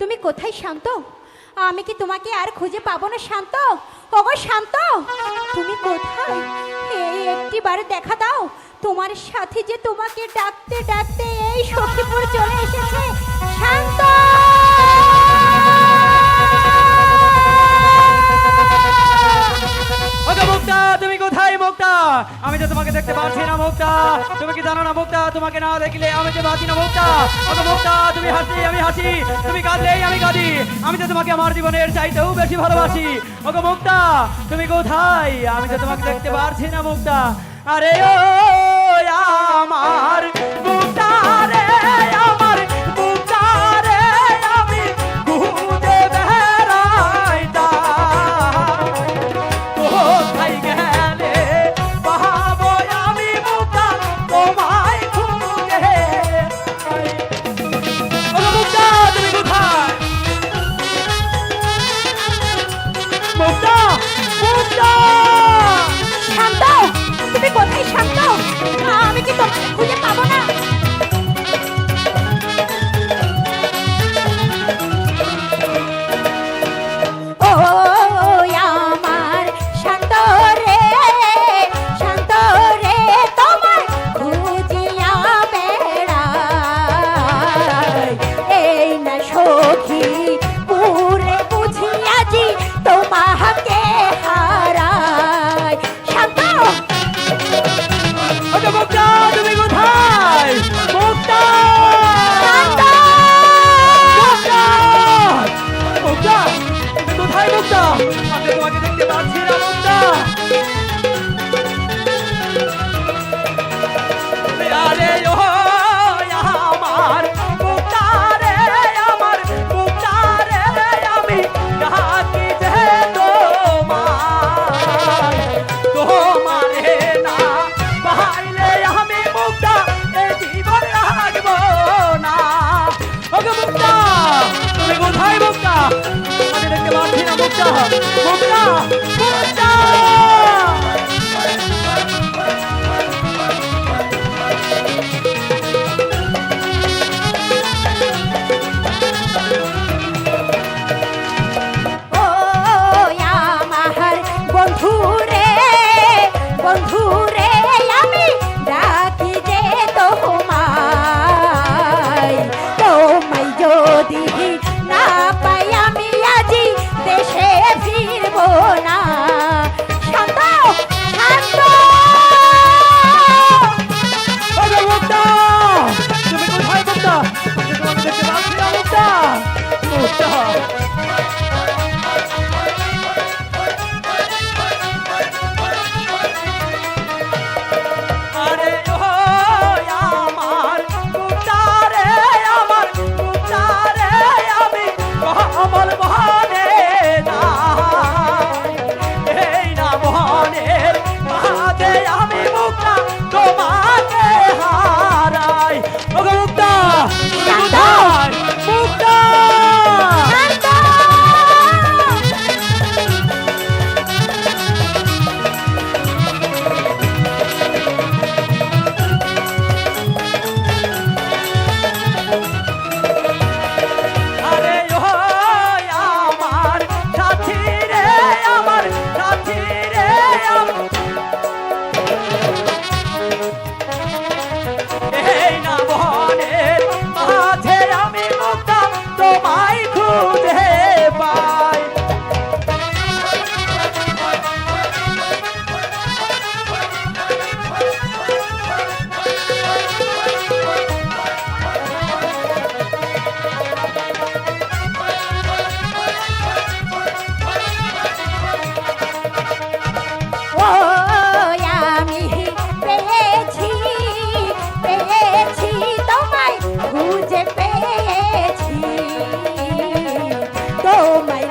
শান্ত? আমি কি তোমাকে আর খুঁজে পাবো না শান্ত? ওগো শান্ত! তুমি কোথায়? এই একটি বারে দেখা দাও। তোমার সাথে যে তোমাকে ডাকতে ডাকতে এই সখীপুর চলে এসেছে। আমি তো তোমাকে দেখতে পাচ্ছি না মুক্তা তুমি কি জানো না মুক্তা তোমাকে না দেখলে আমি যে বাঁচি না মুক্তা ওকে মুক্তা তুমি হাসি, আমি হাসি। তুমি কাঁদলেই আমি কাঁদি। আমি তো তোমাকে আমার জীবনের চাইতেও বেশি ভালোবাসি। ওকে মুক্তা তুমি কোথায়? আমি তো তোমাকে দেখতে পারছি না মুক্তা আরে ও আমার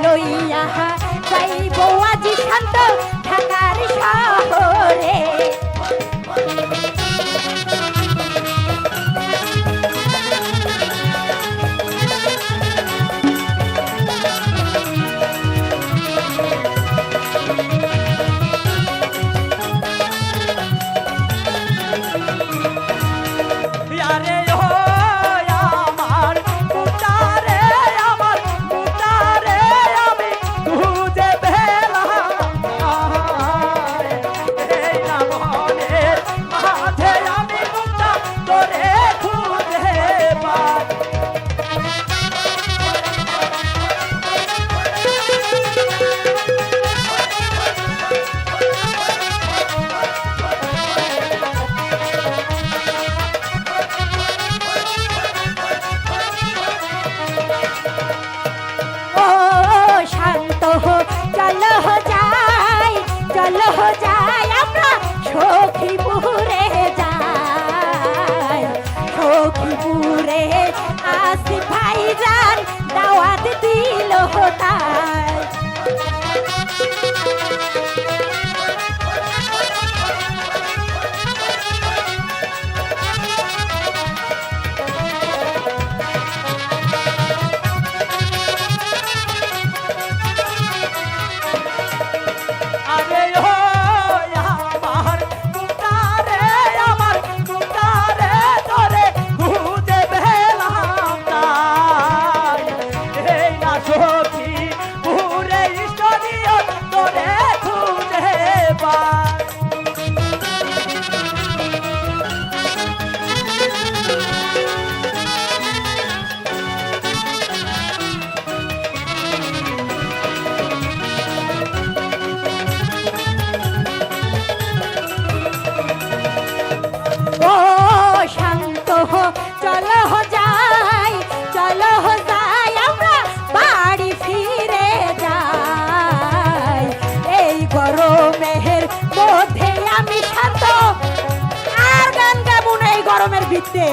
লইয়া করে আসি ভাইজান দাওয়াত দিল তার গরমের মধ্যে আমি শান্ত। আর গান গাবো না এই গরমের ভিত্তে